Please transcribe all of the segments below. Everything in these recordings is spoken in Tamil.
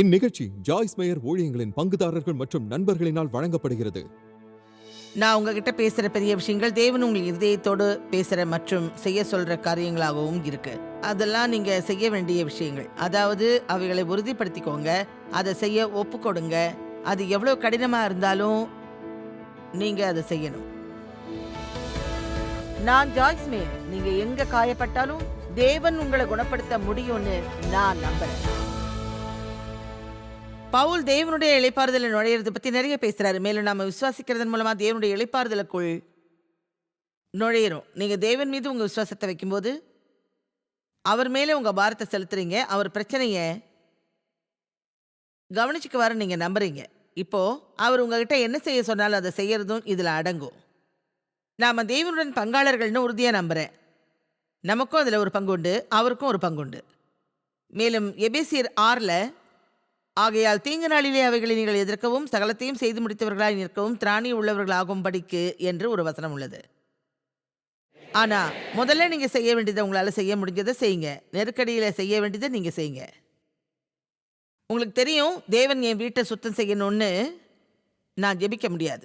இந்நிகழ்ச்சி ஜாய்ஸ் மேயர் ஊழியங்களின் பங்குதாரர்கள் மற்றும் நண்பர்களினால் வழங்கப்படுகிறது. நான் உங்ககிட்ட பேசுற பெரிய விஷயங்கள் தேவன் உங்கள் இதயத்தோடு பேசுற மற்றும் செய்ய சொல்ற காரியங்களாகவும் இருக்கு. அதெல்லாம் நீங்க செய்ய வேண்டிய விஷயங்கள். அதாவது அவைகளை உறுதிப்படுத்திக்கோங்க. அதை செய்ய ஒப்பு கொடுங்க அது எவ்வளவு கடினமா இருந்தாலும் நீங்க அதை செய்யணும். நான் ஜாய்ஸ் மேயர். நீங்க எங்க காயப்பட்டாலும் தேவன் உங்களை குணப்படுத்த முடியும்னு நான் நம்புறேன். பவுல் தேவனுடைய இளைப்பாறுதலை நுழையிறது பத்தி நிறைய பேசுறாரு. மேலும் நாம விசுவாசிக்கிறதன் மூலமா தேவனுடைய இழைப்பாறுதலுக்குள் நுழையிறோம். நீங்க தேவன் மீது உங்க விசுவாசத்தை வைக்கும்போது அவர் மேலே உங்க பாரத்தை செலுத்துறீங்க. அவர் பிரச்சனைய கவனிச்சுக்குவாரு நீங்க நம்புறீங்க. இப்போ அவர் உங்ககிட்ட என்ன செய்ய சொன்னாலும் அதை செய்யறதும் இதுல அடங்கும். நாம தேவனுடன் பங்காளர்கள்னு உறுதியா நம்புறேன். நமக்கும் அதுல ஒரு பங்கு உண்டு அவருக்கும் ஒரு பங்கு உண்டு. மேலும் எபேசியர் ஆறில் ஆகையால் தீங்கு நாளிலே அவைகளை நீங்கள் எதிர்க்கவும் சகலத்தையும் செய்து முடித்தவர்களாய் நிற்கவும் திராணி உள்ளவர்களாகும்படிக்கு என்று ஒரு வசனம் உள்ளது. ஆனா முதல்ல நீங்க செய்ய வேண்டியதை உங்களால செய்ய முடிஞ்சதை செய்யுங்க. நெருக்கடியில செய்ய வேண்டியதை நீங்க செய்யுங்க. உங்களுக்கு தெரியும் தேவன் என் வீட்டை சுத்தம் செய்யணும்னு நான் ஜெபிக்க முடியாது.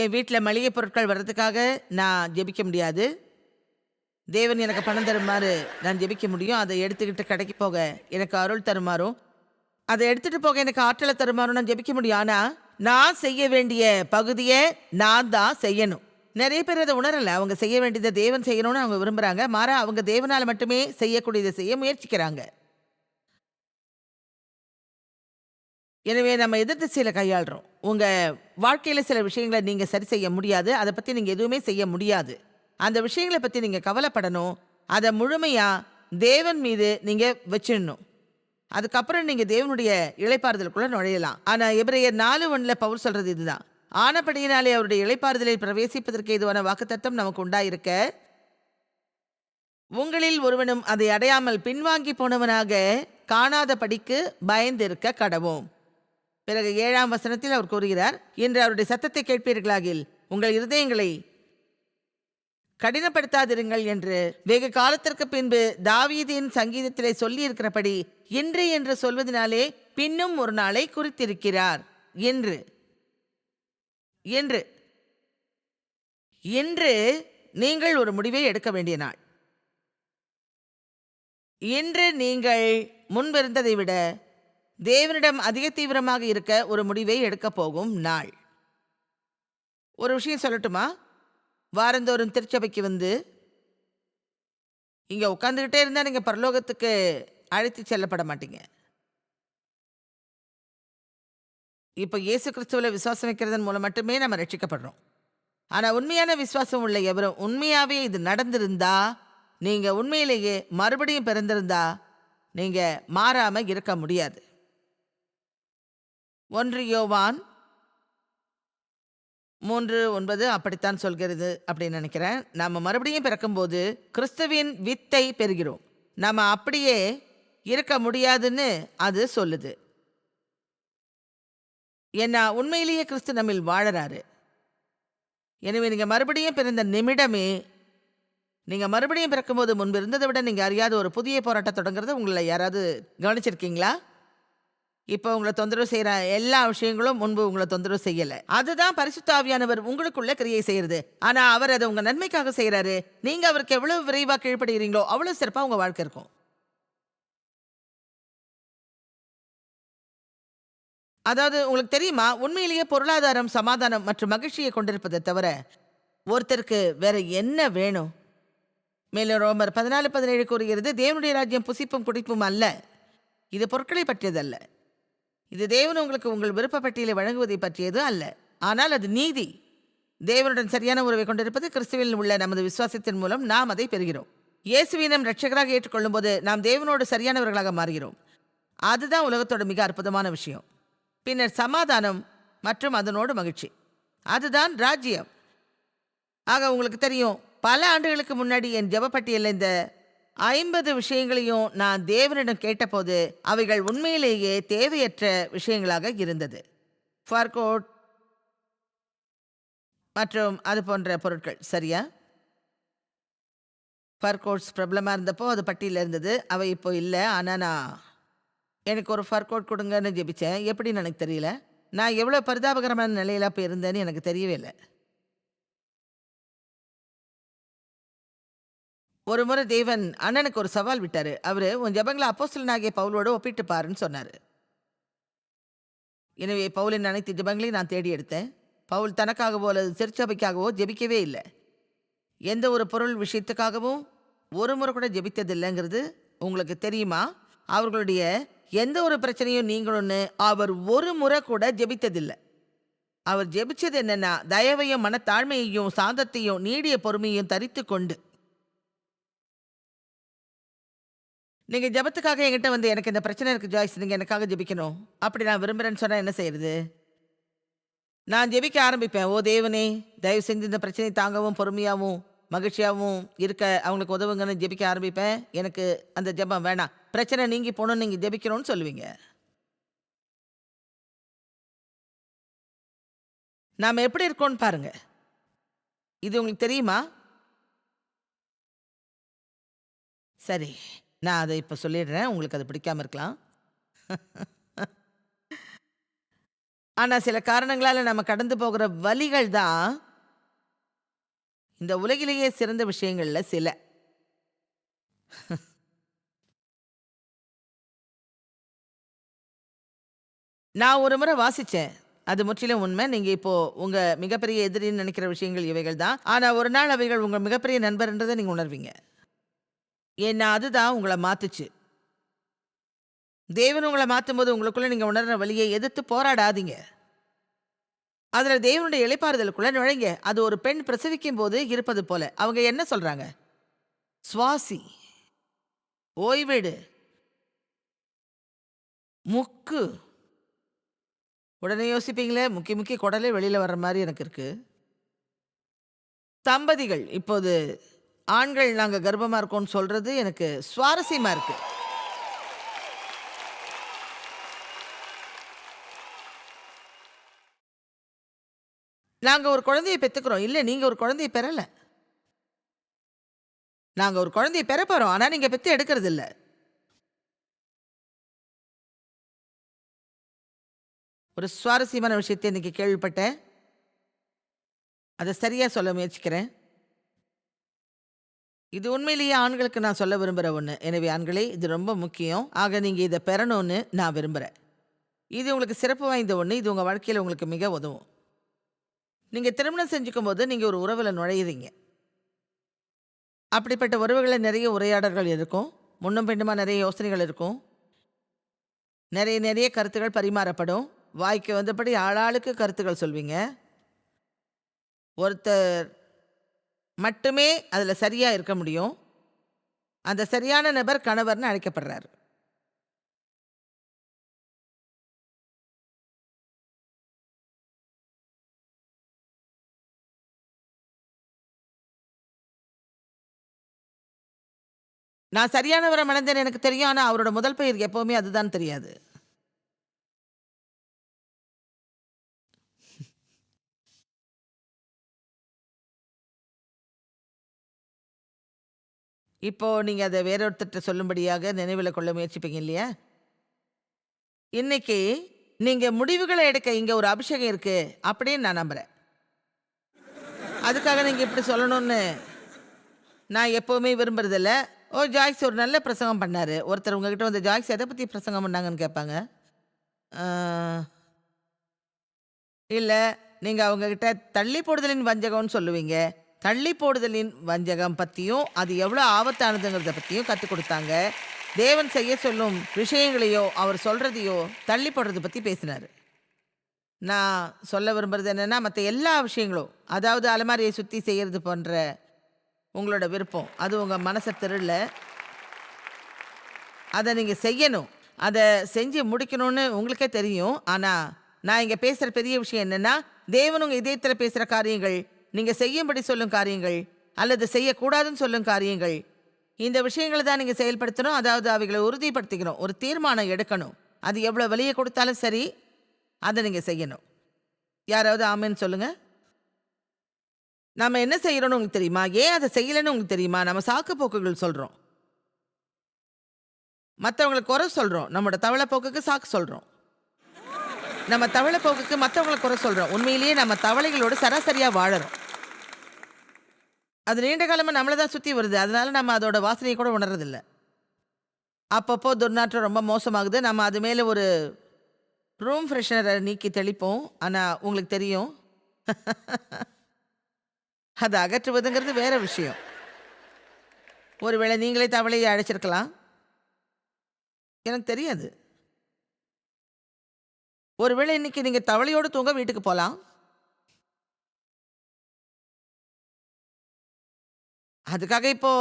என் வீட்டில் மளிகை பொருட்கள் வர்றதுக்காக நான் ஜெபிக்க முடியாது. தேவன் எனக்கு பணம் தருமாறு நான் ஜெபிக்க முடியும். அதை எடுத்துக்கிட்டு கடைக்கு போக எனக்கு அருள் தருமாறும். அதை எடுத்துட்டு போக எனக்கு ஆற்றலை தருமாறும் நான் ஜெபிக்க முடியும். ஆனா நான் செய்ய வேண்டிய பகுதியை நான் தான் செய்யணும். நிறைய பேர் அதை உணரல. அவங்க செய்ய வேண்டியதை தேவன் செய்யணும்னு அவங்க விரும்புறாங்க. மாறா அவங்க தேவனால மட்டுமே செய்யக்கூடியதை செய்ய முயற்சிக்கிறாங்க. எனவே நம்ம எதிர் திசையில கையாளுறோம். உங்க வாழ்க்கையில சில விஷயங்களை நீங்க சரி செய்ய முடியாது. அதை பத்தி நீங்க எதுவுமே செய்ய முடியாது. அந்த விஷயங்களை பற்றி நீங்கள் கவலைப்படணும். அதை முழுமையாக தேவன் மீது நீங்கள் வச்சிடணும். அதுக்கப்புறம் நீங்கள் தேவனுடைய இழைப்பாறுதலுக்குள்ளே நுழையலாம். ஆனால் எபிரேயர் நாலு ஒன்றில் பவுல் சொல்கிறது இதுதான். ஆனப்படியினாலே அவருடைய இழைப்பாறுதலில் பிரவேசிப்பதற்கு இதுவான வாக்குத்தத்தம் நமக்கு உண்டாயிருக்க. உங்களில் ஒருவனும் அதை அடையாமல் பின்வாங்கி போனவனாக காணாத படிக்கு பயந்திருக்க கடவோம். பிறகு ஏழாம் வசனத்தில் அவர் கூறுகிறார் இன்று அவருடைய சத்தத்தை கேட்பீர்களாகில் உங்கள் இருதயங்களை கடினப்படுத்தாதிருங்கள் என்று வெகு காலத்திற்கு பின்பு தாவீதின் சங்கீதத்திலே சொல்லியிருக்கிறபடி இன்று என்று சொல்வதனாலே பின்னும் ஒரு நாளை குறித்திருக்கிறார். என்று. என்று. இன்று நீங்கள் ஒரு முடிவை எடுக்க வேண்டிய நாள். இன்று நீங்கள் முன்பிருந்ததை விட தேவனிடம் அதிக தீவிரமாக இருக்க ஒரு முடிவை எடுக்க போகும் நாள். ஒரு விஷயம் சொல்லட்டுமா? வாரந்தோறும் திருச்சபைக்கு வந்து இங்கே உட்காந்துக்கிட்டே இருந்தால் நீங்கள் பரலோகத்துக்கு அழைத்து செல்லப்பட மாட்டீங்க. இப்போ இயேசு கிறிஸ்துவில் விசுவாசம் வைக்கிறதன் மூலம் மட்டுமே நம்ம ரட்சிக்கப்படுறோம். ஆனால் உண்மையான விசுவாசம் உள்ள எவரும் உண்மையாகவே இது நடந்திருந்தா நீங்கள் உண்மையிலேயே மறுபடியும் பிறந்திருந்தா நீங்கள் மாறாமல் இருக்க முடியாது. ஒன்று யோவான் மூன்று ஒன்பது அப்படித்தான் சொல்கிறது அப்படின்னு நினைக்கிறேன். நாம மறுபடியும் பிறக்கும்போது கிறிஸ்துவின் வித்தை பெறுகிறோம். நாம் அப்படியே இருக்க முடியாதுன்னு அது சொல்லுது. ஏன்னா உண்மையிலேயே கிறிஸ்து நம்மில் வாழறாரு. எனவே நீங்கள் மறுபடியும் பிறந்த நிமிடமே நீங்கள் மறுபடியும் பிறக்கும்போது முன்பு இருந்ததை விட நீங்கள் அறியாத ஒரு புதிய போராட்டம் தொடங்குறது உங்களை யாராவது கவனிச்சிருக்கீங்களா? இப்போ உங்களை தொந்தரவு செய்யற எல்லா விஷயங்களும் முன்பு உங்களை தொந்தரவு செய்யல. அதுதான் பரிசுத்தாவியானவர் உங்களுக்குள்ள கிரியை செய்யறது. ஆனா அவர் அதை உங்க நன்மைக்காக செய்யறாரு நீங்க அவருக்கு எவ்வளவு விரைவா கீழ்ப்படுகிறீங்களோ அவ்வளவு சிறப்பா உங்க வாழ்க்கை இருக்கும். அதாவது உங்களுக்கு தெரியுமா? உண்மையிலேயே பொருளாதாரம் சமாதானம் மற்றும் மகிழ்ச்சியை கொண்டிருப்பதை தவிர ஒருத்தருக்கு வேற என்ன வேணும்? மேலும் ரோமர் பதினாலு பதினேழு கூறுகிறது தேவனுடைய ராஜ்யம் புசிப்பும் குடிப்பும் அல்ல. இது பொருட்களை பற்றியதல்ல. இது தேவன் உங்களுக்கு உங்கள் விருப்பப்பட்டியலை வழங்குவதை பற்றியது அல்ல. ஆனால் அது நீதி. தேவனுடன் சரியான உறவை கொண்டிருப்பது கிறிஸ்துவில் உள்ள நமது விசுவாசத்தின் மூலம் நாம் அதை பெறுகிறோம். இயேசுவினம் ரட்சகராக ஏற்றுக்கொள்ளும் போது நாம் தேவனோடு சரியானவர்களாக மாறுகிறோம். அதுதான் உலகத்தோட மிக அற்புதமான விஷயம். பின்னர் சமாதானம் மற்றும் அதனோடு மகிழ்ச்சி. அதுதான் ராஜ்யம். ஆக உங்களுக்கு தெரியும் பல ஆண்டுகளுக்கு முன்னாடி என் ஜபப்பட்டியலில் இந்த ஐம்பது விஷயங்களையும் நான் தேவனிடம் கேட்டபோது அவைகள் உண்மையிலேயே தேவையற்ற விஷயங்களாக இருந்தது. ஃபர்கோட். மற்றும் அது போன்ற பொருட்கள் சரியா? ஃபர்கோட்ஸ் பிரபலமாக இருந்தப்போ அது பட்டியில் இருந்தது. அவை இப்போ இல்லை. ஆனால் நான் எனக்கு ஒரு ஃபர்கோட் கொடுங்கன்னு ஜெபித்தேன் எப்படின்னு எனக்கு தெரியல. நான் எவ்வளோ பரிதாபகரமான நிலையில் அப்போ இருந்தேன்னு எனக்கு தெரியவே இல்லை. ஒரு முறை தேவன் அண்ணனுக்கு ஒரு சவால் விட்டாரு. அவரு உன் ஜபங்களை அப்போஸ்தலனாகிய பவுலோட ஒப்பிட்டு பாருன்னு சொன்னார். எனவே பவுலின் அனைத்து ஜெபங்களையும் நான் தேடி எடுத்தேன் பவுல் தனக்காகவோ அல்லது திருச்சபைக்காகவோ ஜெபிக்கவே இல்லை. எந்த ஒரு பொருள் விஷயத்துக்காகவும் ஒரு முறை கூட ஜெபித்ததில்லைங்கிறது உங்களுக்கு தெரியுமா? அவர்களுடைய எந்த ஒரு பிரச்சனையும் நீங்களும்னு அவர் ஒரு முறை கூட ஜெபித்ததில்லை. அவர் ஜெபிச்சது என்னென்னா தயவையும் மனத்தாழ்மையையும் சாந்தத்தையும் நீடிய பொறுமையும் தரித்து கொண்டு நீங்கள் ஜெபத்துக்காக என்கிட்ட வந்து எனக்கு இந்த பிரச்சனை இருக்குது ஜாய்ஸ் நீங்கள் எனக்காக ஜெபிக்கணும். அப்படி நான் விரும்புகிறேன்னு சொன்னால் என்ன செய்யறது நான் ஜெபிக்க ஆரம்பிப்பேன். ஓ தேவனே தயவு செஞ்சு இந்த பிரச்சனையை தாங்கவும் பொறுமையாகவும் மகிழ்ச்சியாகவும் இருக்க அவங்களுக்கு உதவுங்கன்னு ஜெபிக்க ஆரம்பிப்பேன். எனக்கு அந்த ஜெபம் வேணாம். பிரச்சனை நீங்கி போகணும்னு நீங்கள் ஜெபிக்கணும்னு சொல்லுவீங்க. நாம் எப்படி இருக்கோம்னு பாருங்க. இது உங்களுக்கு தெரியுமா? சரி. நான் அதை இப்போ சொல்லிடுறேன். உங்களுக்கு அது பிடிக்காம இருக்கலாம். ஆனால் சில காரணங்களால் நம்ம கடந்து போகிற வழிகள் தான் இந்த உலகிலேயே சிறந்த விஷயங்களில் சில. நான் ஒரு முறை வாசித்தேன் அது முற்றிலும் உண்மை. நீங்கள் இப்போது உங்கள் மிகப்பெரிய எதிரின்னு நினைக்கிற விஷயங்கள் இவைகள் தான். ஆனால் ஒரு நாள் அவைகள் உங்கள் மிகப்பெரிய நண்பர்ன்றதை நீங்கள் உணர்வீங்க. என்ன அதுதான் உங்களை மாத்துச்சு. தேவன் உங்களை மாற்றும் போது உங்களுக்குள்ள நீங்கள் உணர்ற வழியை எதிர்த்து போராடாதீங்க. அதில் தேவனுடைய இலைப்பாறுதலுக்குள்ள நுழைங்க. அது ஒரு பெண் பிரசவிக்கும் போது இருப்பது போல. அவங்க என்ன சொல்றாங்க? சுவாசி. ஓய்வெடு. முக்கு. உடனே யோசிப்பீங்களே முக்கி முக்கி குடலே வெளியில் வர்ற மாதிரி எனக்கு இருக்கு. தம்பதிகள் இப்போது ஆண்கள் நாங்கள் கர்ப்பமாக இருக்கோம்னு சொல்கிறது எனக்கு சுவாரஸ்யமாக இருக்குது நாங்கள் ஒரு குழந்தையை பெற்றுக்கிறோம் இல்லை நீங்கள் ஒரு குழந்தையை பெறலை. நாங்கள் ஒரு குழந்தையை பெற போகிறோம் ஆனால் நீங்கள் பெற்று எடுக்கிறது இல்லை. ஒரு சுவாரஸ்யமான விஷயத்தை இன்றைக்கி கேள்விப்பட்டேன். அதை சரியாக சொல்ல முயற்சிக்கிறேன். இது உண்மையிலேயே ஆண்களுக்கு நான் சொல்ல விரும்புகிற ஒன்று எனவே ஆண்களே இது ரொம்ப முக்கியம். ஆக நீங்கள் இதை பெறணும்னு நான் விரும்புகிறேன் இது உங்களுக்கு சிறப்பு வாய்ந்த ஒன்று இது உங்கள் வாழ்க்கையில் உங்களுக்கு மிக உதவும். நீங்கள் திருமணம் செஞ்சுக்கும் போது நீங்கள் ஒரு உறவில் நுழையிறீங்க. அப்படிப்பட்ட உறவுகளில் நிறைய உரையாடல்கள் இருக்கும். முன்னும் பின்னுமா நிறைய யோசனைகள் இருக்கும். நிறைய நிறைய கருத்துக்கள் பரிமாறப்படும். வாய்க்கு வந்தபடி ஆளாளுக்கு கருத்துக்கள் சொல்வீங்க. ஒருத்தர் மட்டுமே அதில் சரியாக இருக்க முடியும். அந்த சரியான நபர் கணவர்னு அழைக்கப்படுறாரு. நான் சரியானவரை மணந்தேன் எனக்கு தெரியும் ஆனால் அவரோட முதல் பெயர் எப்போவுமே அதுதான் தெரியாது. இப்போ நீங்கள் அதை வேறொருத்தர்கிட்ட சொல்லும்படியாக நினைவில் கொள்ள முயற்சிப்பீங்க இல்லையா? இன்னைக்கு நீங்கள் முடிவுகளை எடுக்க இங்கே ஒரு அபிஷேகம் இருக்கு அப்படின்னு நான் நம்புறேன். அதுக்காக நீங்கள் இப்படி சொல்லணும்னு நான் எப்போவுமே விரும்புறதில்ல. ஓ ஜாய்ஸ் ஒரு நல்ல பிரசங்கம் பண்ணாரு. ஒருத்தர் உங்ககிட்ட வந்து ஜாய்ஸ் எதை பற்றி பிரசங்கம் பண்ணாங்கன்னு கேட்பாங்க? இல்லை நீங்கள் அவங்கக்கிட்ட தள்ளி போடுதலின் வஞ்சகம்னு சொல்லுவீங்க. தள்ளி போடுதலின் வஞ்சகம் பற்றியும் அது எவ்வளோ ஆபத்தானதுங்கிறத பற்றியும் கற்றுக் கொடுத்தாங்க. தேவன் செய்ய சொல்லும் விஷயங்களையோ அவர் சொல்கிறதையோ தள்ளி போடுறது பற்றி பேசினார். நான் சொல்ல விரும்புறது என்னென்னா மற்ற எல்லா விஷயங்களும் அதாவது அலமாரியை சுற்றி செய்கிறது போன்ற உங்களோட விருப்பம் அது உங்கள் மனசை திருடல. அதை நீங்கள் செய்யணும். அதை செஞ்சு முடிக்கணும்னு உங்களுக்கே தெரியும். ஆனால் நான் இங்கே பேசுகிற பெரிய விஷயம் என்னென்னா தேவன் உங்கள் இதயத்தில் பேசுகிற காரியங்கள் நீங்கள் செய்யும்படி சொல்லும் காரியங்கள் அல்லது செய்யக்கூடாதுன்னு சொல்லும் காரியங்கள். இந்த விஷயங்களை தான் நீங்கள் செயல்படுத்தணும். அதாவது அவைகளை உறுதிப்படுத்திக்கணும். ஒரு தீர்மானம் எடுக்கணும். அது எவ்வளோ வெளியே கொடுத்தாலும் சரி அதை நீங்கள் செய்யணும். யாராவது ஆமேன்னு சொல்லுங்கள் நம்ம என்ன செய்யறோம்னு உங்களுக்கு தெரியுமா? ஏன் அதை செய்யலைன்னு உங்களுக்கு தெரியுமா? நம்ம சாக்கு போக்குகள் சொல்கிறோம் மற்றவங்களை குறை சொல்கிறோம் நம்மளோட தவளை போக்குக்கு சாக்கு சொல்கிறோம் நம்ம தவளை போக்குக்கு மற்றவங்களை குறை சொல்கிறோம் உண்மையிலேயே நம்ம தவளைகளோடு சராசரியாக வாழறோம். அது நீண்ட காலமாக நம்மளை தான் சுற்றி வருது. அதனால நம்ம அதோட வாசனையை கூட உணர்றதில்ல. அப்பப்போ துர்நாற்றம் ரொம்ப மோசமாகுது. நம்ம அது மேலே ஒரு ரூம் ஃப்ரெஷ்னரை நீக்கி தெளிப்போம். ஆனால் உங்களுக்கு தெரியும். அதை அகற்றுவதுங்கிறது வேற விஷயம். ஒருவேளை நீங்களே தவளையை அழைச்சிருக்கலாம். எனக்கு தெரியாது. ஒருவேளை இன்னைக்கு நீங்கள் தவளையோடு தூங்க வீட்டுக்கு போகலாம் அதுக்காக இப்போ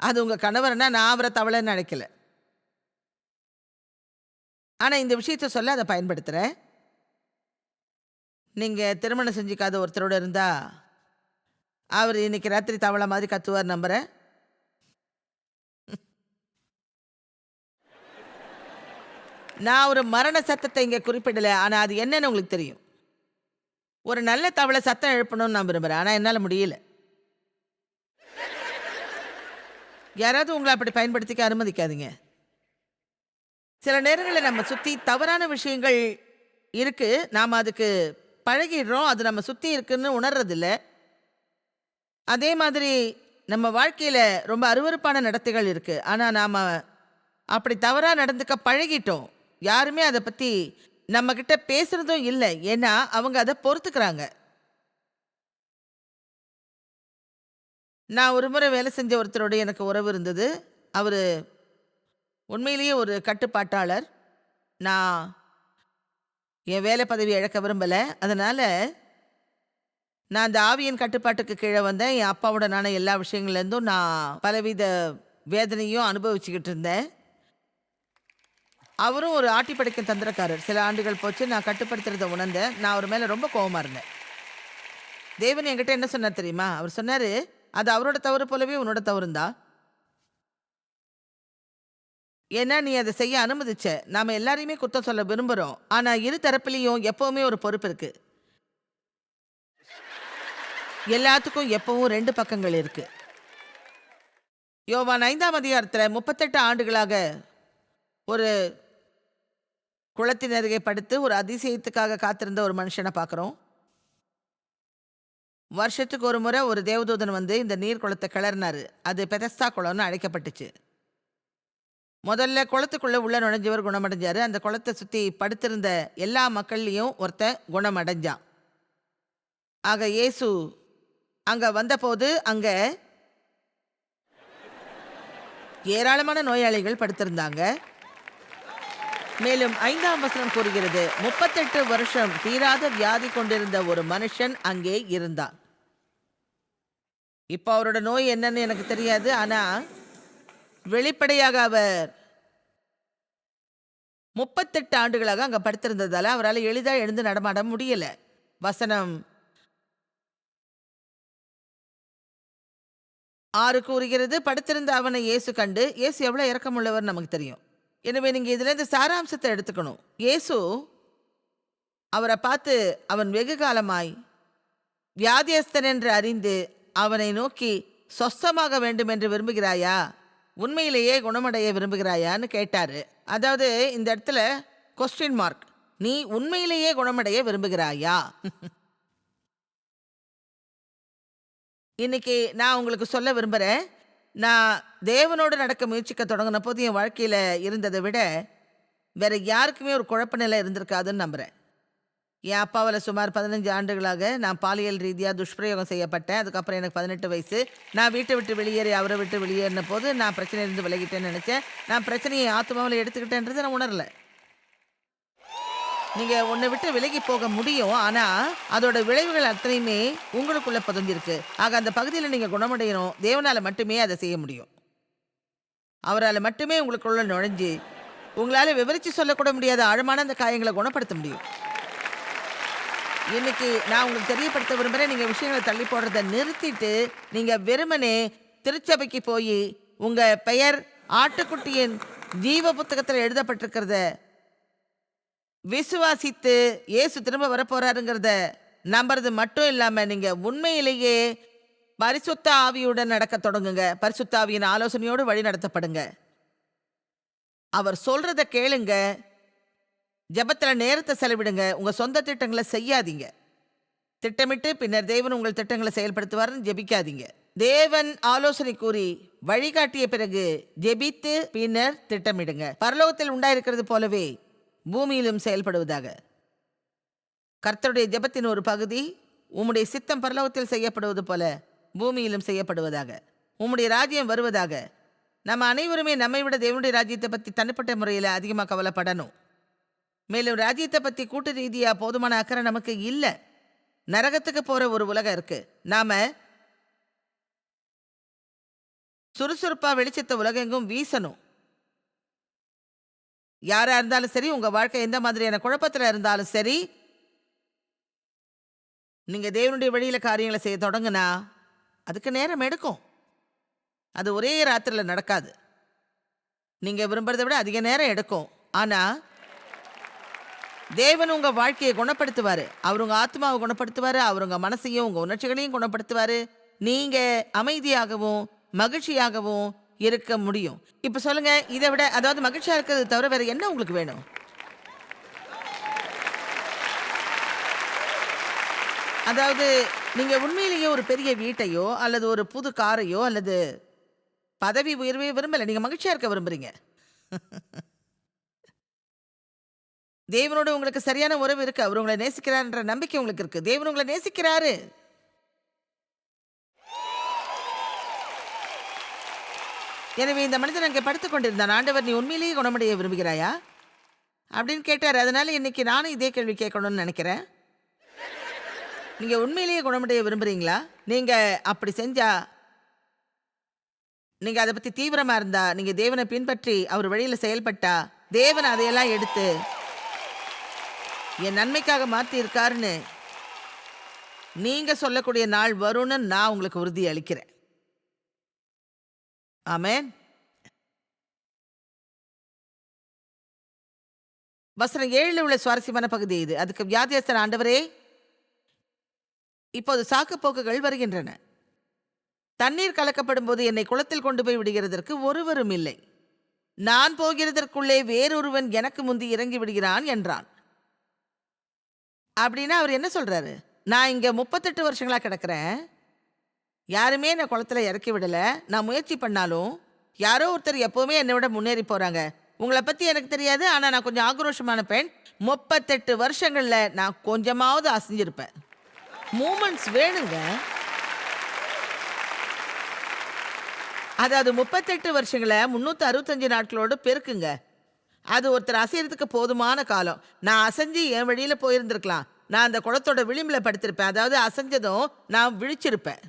அது உங்கள் கணவர்னா நான் அவரை தவளைன்னு நினைக்கல ஆனால் இந்த விஷயத்த சொல்ல அதை பயன்படுத்துகிறேன் நீங்கள் திருமணம் செஞ்சுக்காத ஒருத்தரோட இருந்தால் அவர் இன்னைக்கு ராத்திரி தவளை மாதிரி கத்துவார் நம்புகிறேன் நான் ஒரு மரண சத்தத்தை இங்கே குறிப்பிடலை ஆனால் அது என்னன்னு உங்களுக்கு தெரியும். ஒரு நல்ல தவளை சத்தம் எழுப்பணும்னு நான் விரும்புகிறேன் ஆனால் என்னால் முடியல. யாராவது உங்களை அப்படி பயன்படுத்திக்க அனுமதிக்காதீங்க. சில நேரங்களில் நம்ம சுற்றி தவறான விஷயங்கள் இருக்குது நாம் அதுக்கு பழகிடுறோம். அது நம்ம சுற்றி இருக்குன்னு உணர்றதில்ல. அதே மாதிரி நம்ம வாழ்க்கையில் ரொம்ப அருவருப்பான நடத்தைகள் இருக்குது ஆனால் நாம் அப்படி தவறாக நடந்துக்க பழகிட்டோம். யாருமே அதை பற்றி நம்ம பேசுகிறதும் இல்லை. ஏன்னா அவங்க அதை பொறுத்துக்கிறாங்க. நான் ஒரு முறை வேலை செஞ்ச ஒருத்தரோட எனக்கு உறவு இருந்தது. அவர் உண்மையிலேயே ஒரு கட்டுப்பாட்டாளர். நான் என் வேலை பதவி இழக்க விரும்பலை. அதனால் நான் அந்த ஆவியின் கட்டுப்பாட்டுக்கு கீழே வந்தேன். என் அப்பாவோட நான எல்லா விஷயங்கள்லேருந்தும் நான் பலவித வேதனையும் அனுபவிச்சுக்கிட்டு இருந்தேன். அவரும் ஒரு ஆட்டி படைக்கும் தந்திரக்காரர். சில ஆண்டுகள் போச்சு. நான் கட்டுப்படுத்துறதை உணர்ந்தேன். நான் அவர் மேலே ரொம்ப கோபமாக இருந்தேன். தேவன் என்கிட்ட என்ன சொன்னார் தெரியுமா? அவர் சொன்னார் அது அவரோட தவறு போலவே உன்னோட தவறுந்தா? ஏன்னா நீ அதை செய்ய அனுமதிச்ச? நாம எல்லாரையுமே குத்தம் சொல்ல விரும்புறோம். ஆனா இரு தரப்புலேயும் எப்பவுமே ஒரு பொறுப்பு இருக்கு. எல்லாத்துக்கும் எப்பவும் ரெண்டு பக்கங்கள் இருக்கு. யோவான் ஐந்தாம் அதிகாரத்தில் முப்பத்தெட்டு ஆண்டுகளாக ஒரு குளத்தின் அருகே படுத்து ஒரு அதிசயத்துக்காக காத்திருந்த ஒரு மனுஷனை பார்க்குறோம். வருஷத்துக்கு ஒரு முறை ஒரு தேவதூதன் வந்து இந்த நீர் குளத்தை கிளறினாரு. அது பெதஸ்தா குளம்னு அழைக்கப்பட்டுச்சு. முதல்ல குளத்துக்குள்ளே உள்ள நுழைஞ்சவர் குணமடைஞ்சார். அந்த குளத்தை சுற்றி படுத்திருந்த எல்லா மக்கள்லேயும் ஒருத்தன் குணமடைஞ்சான். ஆக இயேசு அங்கே வந்தபோது அங்கே ஏராளமான நோயாளிகள் படுத்திருந்தாங்க. மேலும் ஐந்தாம் வசனம் கூறுகிறது முப்பத்தெட்டு வருஷம் தீராத வியாதி கொண்டிருந்த ஒரு மனுஷன் அங்கே இருந்தான். இப்போ அவரோட நோய் என்னன்னு எனக்கு தெரியாது ஆனா வெளிப்படையாக அவர் முப்பத்தெட்டு ஆண்டுகளாக அங்க படுத்திருந்ததால அவரால் எளிதாக எழுந்து நடமாட முடியல. வசனம் ஆறு கூறுகிறது படுத்திருந்த அவனை இயேசு கண்டு இயேசு எவ்வளவு இறக்கமுள்ளவர் நமக்கு தெரியும். எனவே நீங்கள் இதுலேருந்து சாராம்சத்தை எடுத்துக்கணும். இயேசு அவரை பார்த்து அவன் வெகு காலமாய் வியாதியஸ்தன் என்று அறிந்து அவனை நோக்கி சொஸ்தமாக வேண்டும் என்று விரும்புகிறாயா? உண்மையிலேயே குணமடைய விரும்புகிறாயான்னு கேட்டாரு. அதாவது இந்த இடத்துல கொஸ்டின் மார்க் நீ உண்மையிலேயே குணமடைய விரும்புகிறாயா? இன்னைக்கு நான் உங்களுக்கு சொல்ல விரும்புகிறேன் நான் தேவனோடு நடக்க முயற்சிக்க தொடங்கின போது என் வாழ்க்கையில் இருந்ததை விட வேற யாருக்குமே ஒரு குழப்ப நிலை இருந்திருக்காதுன்னு நம்புகிறேன் என் அப்பாவில் சுமார் பதினஞ்சு ஆண்டுகளாக நான் பாலியல் ரீதியாக துஷ்பிரயோகம் செய்யப்பட்டேன் அதுக்கப்புறம் எனக்கு பதினெட்டு வயசு. நான் வீட்டை விட்டு வெளியேறி அவரை விட்டு வெளியேறின போது நான் பிரச்சனையிலிருந்து விலகிட்டேன்னு நினச்சேன். நான் பிரச்சனையை ஆத்மாவில் எடுத்துக்கிட்டேன்றதை நான் உணரலை. நீங்க உன்னை விட்டு விலகி போக முடியும் ஆனா அதோட விளைவுகள் அத்தனையுமே உங்களுக்குள்ள பதிஞ்சிருக்கு. ஆக அந்த பகுதியில் நீங்க குணமடையணும். தேவனால மட்டுமே அதை செய்ய முடியும். அவரால் மட்டுமே உங்களுக்குள்ள நுழைஞ்சு உங்களால் விவரித்து சொல்லக்கூட முடியாத ஆழமான அந்த காயங்களை குணப்படுத்த முடியும். இன்னைக்கு நான் உங்களுக்கு தெரியப்படுத்த விரும்புறேன். நீங்கள் விஷயங்களை தள்ளி போடுறத நிறுத்திட்டு நீங்கள் வெறுமனே திருச்சபைக்கு போய் உங்கள் பெயர் ஆட்டுக்குட்டியின் ஜீவ புத்தகத்தில் எழுதப்பட்டிருக்கிறத விசுவாசித்து இயேசு திரும்ப வரப்போறாருங்கிறத நம்புறது மட்டும் இல்லாம நீங்க உண்மையிலேயே பரிசுத்த ஆவியுடன் நடக்க தொடங்குங்க. பரிசுத்த ஆவியின் ஆலோசனையோடு வழி நடத்தப்படுங்க. அவர் சொல்றத கேளுங்க. ஜெபத்துல நேரத்தை செலவிடுங்க. உங்க சொந்த திட்டங்களை செய்யாதீங்க. திட்டமிட்டு பின்னர் தேவன் உங்கள் திட்டங்களை செயல்படுத்துவார்னு ஜெபிக்காதீங்க. தேவன் ஆலோசனை கூறி வழிகாட்டிய பிறகு ஜெபித்து பின்னர் திட்டமிடுங்க. பரலோகத்தில் உண்டாயிருக்கிறது போலவே பூமியிலும் செயல்படுவதாக. கர்த்தருடைய ஜெபத்தின் ஒரு பகுதி உம்முடைய சித்தம் பரலோகத்தில் செய்யப்படுவது போல பூமியிலும் செய்யப்படுவதாக. உம்முடைய ராஜ்யம் வருவதாக. நம்ம அனைவருமே நம்மை விட தேவனுடைய ராஜ்யத்தை பற்றி தனிப்பட்ட முறையில் அதிகமாக கவலைப்படணும். மேலும் ராஜ்யத்தை பற்றி கூட்டு ரீதியாக போதுமான அக்கறை நமக்கு இல்லை. நரகத்துக்கு போகிற ஒரு உலகம் இருக்கு. நாம சுறுசுறுப்பா வெளிச்சத்தை உலகெங்கும் வீசணும். யாரா இருந்தாலும் சரி உங்க வாழ்க்கை எந்த மாதிரியான குழப்பத்தில் இருந்தாலும் சரி நீங்க தேவனுடைய வழியில காரியங்களை செய்ய தொடங்குனா அதுக்கு நேரம் எடுக்கும். அது ஒரே ராத்திரில நடக்காது. நீங்க விரும்புறதை விட அதிக நேரம் எடுக்கும். ஆனா தேவன் உங்க வாழ்க்கையை குணப்படுத்துவார். அவர் உங்க ஆத்மாவை குணப்படுத்துவார் அவர் உங்க மனசையும் உங்க உணர்ச்சிகளையும் குணப்படுத்துவார். நீங்க அமைதியாகவும் மகிழ்ச்சியாகவும் இருக்க முடியும். இப்ப சொல்லுங்க இதை விட அதாவது மகிழ்ச்சியா இருக்கிறது தவிர வேற என்ன உங்களுக்கு வேணும்? அதாவது நீங்க உண்மையிலேயே ஒரு பெரிய வீட்டையோ அல்லது ஒரு புது காரையோ அல்லது பதவி உயர்வே விரும்பல. நீங்க மகிழ்ச்சியா இருக்க விரும்புறீங்க. தேவனோட உங்களுக்கு சரியான உறவு இருக்கு. அவர் உங்களை நேசிக்கிறார்ன்ற நம்பிக்கை உங்களுக்கு இருக்கு. தேவன் உங்களை நேசிக்கிறாரு. எனவே இந்த மனிதன் அங்கே படுத்துக் கொண்டிருந்தான். ஆண்டவர் நீ உண்மையிலேயே குணமடைய விரும்புகிறாயா? அப்படின்னு கேட்டார். அதனால இன்னைக்கு நானும் இதே கேள்வி கேட்கணும்னு நினைக்கிறேன். நீங்கள் உண்மையிலேயே குணமடைய விரும்புகிறீங்களா நீங்கள் அப்படி செஞ்சா நீங்கள் அதை பற்றி தீவிரமாக இருந்தா நீங்கள் தேவனை பின்பற்றி அவர் வழியில் செயல்பட்டா தேவன் அதையெல்லாம் எடுத்து என் நன்மைக்காக மாற்றியிருக்காருன்னு இருக்காருன்னு சொல்லக்கூடிய நாள் வரும்னு நான் உங்களுக்கு உறுதி அளிக்கிறேன். ஆமேன் வசனம் ஏழில் உள்ள சுவாரஸ்யமான பகுதி இது. அதுக்கு வியாதியஸ்தன் ஆண்டவரே இப்போது சாக்குப்போக்குகள் வருகின்றன. தண்ணீர் கலக்கப்படும் போது என்னை குளத்தில் கொண்டு போய் விடுகிறதற்கு ஒருவரும் இல்லை. நான் போகிறதற்குள்ளே வேறொருவன் எனக்கு முந்தி இறங்கி விடுகிறான் என்றான். அப்படின்னா அவர் என்ன சொல்றாரு? நான் இங்க முப்பத்தெட்டு வருஷங்களா கிடக்கிறேன். யாருமே என்னை குளத்துல இறக்கி விடலை. நான் முயற்சி பண்ணாலும் யாரோ ஒருத்தர் எப்போவுமே என்னை விட முன்னேறி போகிறாங்க உங்களை பற்றி எனக்கு தெரியாது ஆனால் நான் கொஞ்சம் ஆக்ரோஷமான பெண். முப்பத்தெட்டு வருஷங்களில் நான் கொஞ்சமாவது அசைஞ்சிருப்பேன். மூமெண்ட்ஸ் வேணுங்க. அதாவது முப்பத்தெட்டு வருஷங்களை முந்நூற்றி அறுபத்தஞ்சு நாட்களோடு பெருக்குங்க. அது ஒருத்தர் அசையறதுக்கு போதுமான காலம். நான் அசைஞ்சு என் வழியில் போயிருந்திருக்கலாம். நான் அந்த குளத்தோட விளிம்பில் படுத்திருப்பேன். அதாவது அசைஞ்சதும் நான் விழிச்சிருப்பேன்.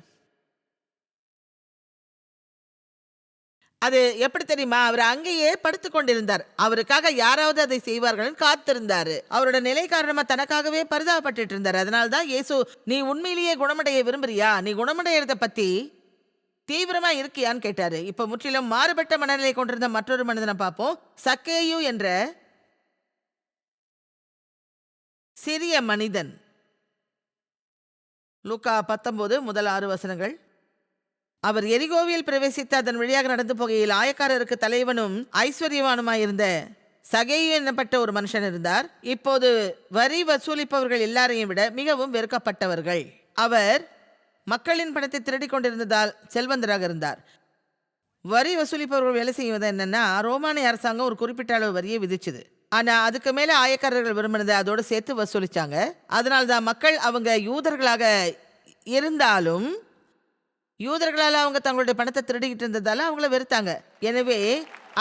அது எப்படி தெரியுமா? அவர் அங்கேயே படுத்து கொண்டிருந்தார். அவருக்காக யாராவது அதை செய்வார்கள்னு காத்திருந்தாரு. அவரோட நிலை காரணமா தனக்காகவே பரிதாபப்பட்டு இருந்தார். அதனால தான் இயேசு நீ உண்மையிலேயே குணமடைய விரும்புறியா? நீ குணமடையறத பத்தி தீவிரமா இருக்கியான்னு கேட்டாரு. இப்ப முற்றிலும் மாறுபட்ட மனநிலை கொண்டிருந்த மற்றொரு மனிதனை பார்ப்போம். சக்கேயு என்ற சிறிய மனிதன். லூக்கா பத்தொன்பது முதல் ஆறு வசனங்கள். அவர் எரிகோவில் பிரவேசித்து அதன் வழியாக நடந்து போகையில் ஆயக்காரருக்கு தலைவனும் ஐஸ்வர்யவானுமாயிருந்த சகையு என்னப்பட்ட ஒரு மனுஷன் இருந்தார். இப்போது வரி வசூலிப்பவர்கள் எல்லாரையும் விட மிகவும் வெறுக்கப்பட்டவர்கள். அவர் மக்களின் பணத்தை திருடி கொண்டிருந்ததால் செல்வந்தராக இருந்தார். வரி வசூலிப்பவர்கள் வேலை செய்வது என்னன்னா ரோமானிய அரசாங்கம் ஒரு குறிப்பிட்ட அளவு வரியை விதிச்சுது. ஆனா அதுக்கு மேல ஆயக்காரர்கள் விரும்பினதை அதோடு சேர்த்து வசூலிச்சாங்க. அதனால்தான் மக்கள் அவங்க யூதர்களாக இருந்தாலும் யூதர்களால் அவங்க தங்களுடைய பணத்தை திருடிக்கிட்டு இருந்ததால அவங்கள வெறுத்தாங்க. எனவே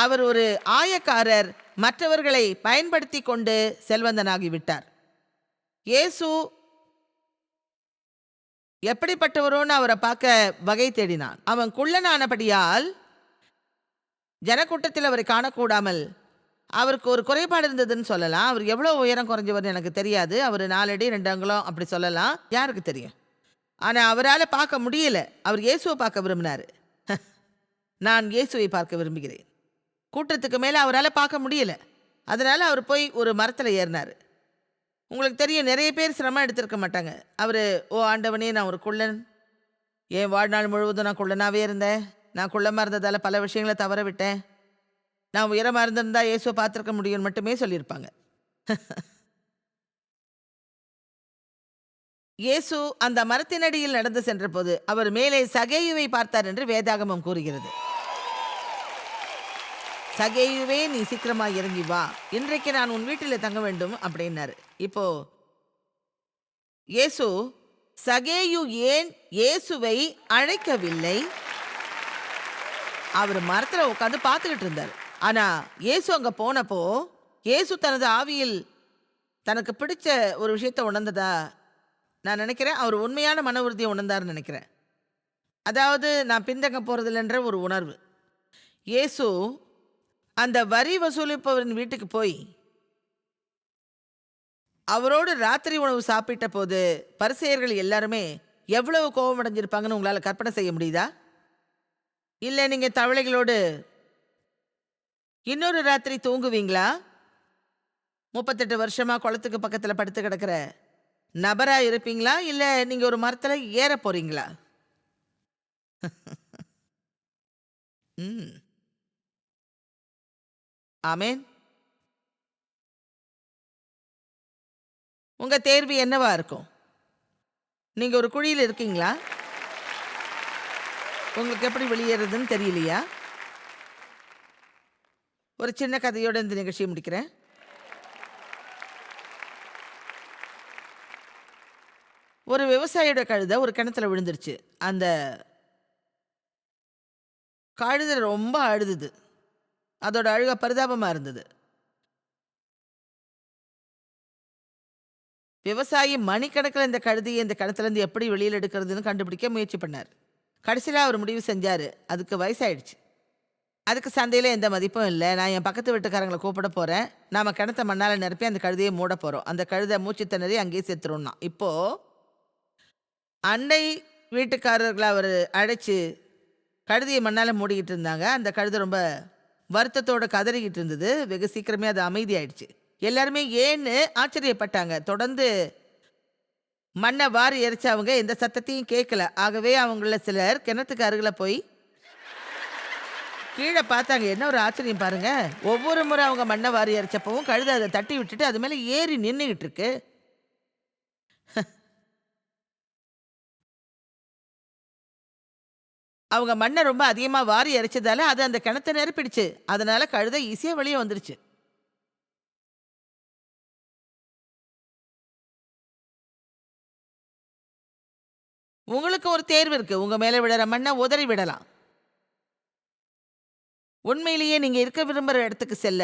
அவர் ஒரு ஆயக்காரர் மற்றவர்களை பயன்படுத்தி கொண்டு செல்வந்தனாகி விட்டார் இயேசு எப்படிப்பட்டவரோன்னு அவரை பார்க்க வகை தேடினான். அவன் குள்ளனானபடியால் ஜனக்கூட்டத்தில் அவரை காணக்கூடாமல் அவருக்கு ஒரு குறைபாடு இருந்ததுன்னு சொல்லலாம். அவர் எவ்வளோ உயரம் குறைஞ்சவர்னு எனக்கு தெரியாது. அவர் நாலடி ரெண்டு அங்குலம் அப்படி சொல்லலாம். யாருக்கு தெரியும்? ஆனால் அவரால் பார்க்க முடியல. அவர் இயேசுவை பார்க்க விரும்பினார். நான் இயேசுவை பார்க்க விரும்புகிறேன். கூட்டத்துக்கு மேலே அவரால் பார்க்க முடியல. அதனால் அவர் போய் ஒரு மரத்தில் ஏறினார். உங்களுக்கு தெரியும் நிறைய பேர் சிரமம் எடுத்திருக்க மாட்டாங்க. அவர் ஓ ஆண்டவனே நான் ஒரு குள்ளன். என் வாழ்நாள் முழுவதும் நான் குள்ளனாகவே இருந்தேன். நான் குள்ளமாக இருந்ததால் பல விஷயங்களை தவற விட்டேன். நான் உயரமாக இருந்திருந்தா இயேசுவை பார்த்துருக்க முடியும்னு மட்டுமே சொல்லியிருப்பாங்க. இயேசு அந்த மரத்தினடியில் நடந்து சென்றபோது அவர் மேலே சகேயுவை பார்த்தார் என்று வேதாகமம் கூறுகிறது. சகேயுவே நீ சீக்கிரமா இறங்கி வா. இன்றைக்கு நான் உன் வீட்டில் தங்க வேண்டும் அப்படின்னாரு. இப்போ இயேசு சகேயு ஏன் இயேசுவை அழைக்கவில்லை? அவர் மரத்தில் உட்காந்து பார்த்துக்கிட்டு இருந்தார். ஆனா இயேசு அங்க போனப்போ இயேசு தனது ஆவியில் தனக்கு பிடிச்ச ஒரு விஷயத்தை உணர்ந்ததா? நான் நினைக்கிறேன் அவர் உண்மையான மன உறுதியை உணர்ந்தார்னு நினைக்கிறேன். அதாவது நான் பின்தங்க போறதில்லைன்ற ஒரு உணர்வு. இயேசு அந்த வரி வசூலிப்பவரின் வீட்டுக்கு போய் அவரோடு ராத்திரி உணவு சாப்பிட்ட போது பரிசெயர்கள் எல்லாருமே எவ்வளவு கோபம் அடைஞ்சிருப்பாங்கன்னு உங்களால் கற்பனை செய்ய முடியுதா? இல்லை நீங்கள் தவளைகளோடு இன்னொரு ராத்திரி தூங்குவீங்களா? முப்பத்தெட்டு வருஷமாக குளத்துக்கு பக்கத்தில் படுத்து கிடக்கிற நபரா இருப்பீங்களா? இல்லை நீங்கள் ஒரு மரத்தில் ஏற போறீங்களா? ம். ஆமேன். உங்க தேர்வு என்னவா இருக்கும்? நீங்க ஒரு குழியில் இருக்கீங்களா? உங்களுக்கு எப்படி வெளியேறதுன்னு தெரியலையா? ஒரு சின்ன கதையோட இந்த நிகழ்ச்சியை முடிக்கிறேன். ஒரு விவசாயியோட கழுதை ஒரு கிணத்துல விழுந்துருச்சு. அந்த கழுதை ரொம்ப அழுதுது. அதோட அழுக பரிதாபமாக இருந்தது. விவசாயி மணிக்கணக்கில் இந்த கழுதியை இந்த கிணத்துலேருந்து எப்படி வெளியில் எடுக்கிறதுன்னு கண்டுபிடிக்க முயற்சி பண்ணார். கடைசியில் அவர் முடிவு செஞ்சார். அதுக்கு வயசாயிடுச்சு. அதுக்கு சந்தையில் எந்த மதிப்பும் இல்லை. நான் என் பக்கத்து வீட்டுக்காரங்களை கூப்பிட போகிறேன் நாம் கிணத்த மண்ணால் நிரப்பி அந்த கழுதையை மூட போகிறோம் அந்த கழுதை மூச்சு திணறி அங்கேயே செத்துருன்னா இப்போது அன்னை வீட்டுக்காரர்களை அவர் அழைச்சி கழுதையை மண்ணால் மூடிக்கிட்டு இருந்தாங்க. அந்த கழுதை ரொம்ப வருத்தத்தோடு கதறிக்கிட்டு இருந்தது. வெகு சீக்கிரமே அது அமைதியாயிடுச்சு. எல்லாருமே ஏன்னு ஆச்சரியப்பட்டாங்க. தொடர்ந்து மண்ணை வாரி எரிச்சவங்க எந்த சத்தத்தையும் கேட்கல. ஆகவே அவங்கள சிலர் கிணத்துக்கு அருகில் போய் கீழே பார்த்தாங்க. என்ன ஒரு ஆச்சரியம் பாருங்க. ஒவ்வொரு முறை அவங்க மண்ணை வாரி எரிச்சப்பவும் கழுதை அதை தட்டி விட்டுட்டு அது மேலே ஏறி நின்றுக்கிட்டு இருக்கு. அவங்க மண்ணை ரொம்ப அதிகமாக வாரி இறைச்சதால அது அந்த கிணத்தை நெருப்பிடுச்சு அதனால கழுதை ஈஸியாக வெளியே வந்துருச்சு. உங்களுக்கு ஒரு தேர்வு இருக்கு. உங்க மேலே விடுற மண்ணை உதறி விடலாம். உண்மையிலேயே நீங்க இருக்க விரும்புகிற இடத்துக்கு செல்ல.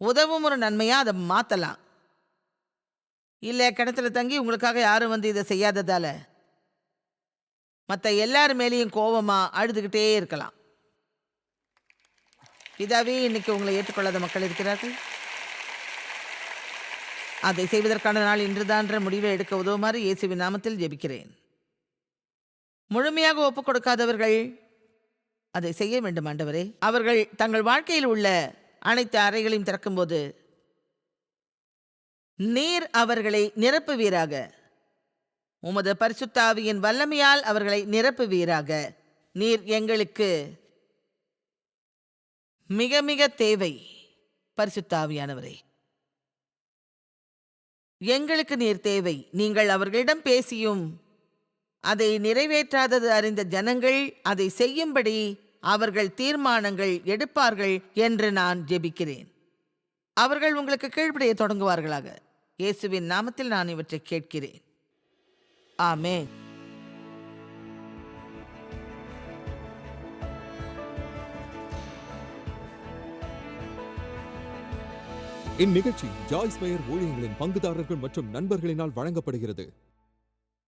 உதவும் ஒரு நன்மையா அதை மாத்தலாம். இல்லை கிணத்துல தங்கி உங்களுக்காக யாரும் வந்து இதை செய்யாததால. மற்ற எல்லார் மேலேயும் கோபமாக அழுதுகிட்டே இருக்கலாம். இதாவே இன்னைக்கு உங்களை ஏற்றுக்கொள்ளாத மக்கள் இருக்கிறார்கள். அதை செய்வதற்கான நாள் இன்றுதான்ற முடிவை எடுக்க உதவுமாறு இயேசுவின் நாமத்தில் ஜெபிக்கிறேன். முழுமையாக ஒப்புக் கொடுக்காதவர்கள் அதை செய்ய வேண்டும் ஆண்டவரே. அவர்கள் தங்கள் வாழ்க்கையில் உள்ள அனைத்து அறைகளையும் திறக்கும்போது நீர் அவர்களை நிரப்புவீராக. உமது பரிசுத்தாவியின் வல்லமையால் அவர்களை நிரப்புவீராக. நீர் எங்களுக்கு மிக மிக தேவை பரிசுத்தாவியானவரே. எங்களுக்கு நீர் தேவை நீங்கள் அவர்களிடம் பேசியும் அதை நிறைவேற்றாதது அறிந்த ஜனங்கள் அதை செய்யும்படி அவர்கள் தீர்மானங்கள் எடுப்பார்கள் என்று நான் ஜெபிக்கிறேன். அவர்கள் உங்களுக்கு கீழ்ப்படைய தொடங்குவார்களாக. இயேசுவின் நாமத்தில் நான் இவற்றை கேட்கிறேன். ஆமே இந்நிகழ்ச்சி ஜாய்ஸ் மேயர் ஊழியங்களின் பங்குதாரர்கள் மற்றும் நண்பர்களினால் வழங்கப்படுகிறது.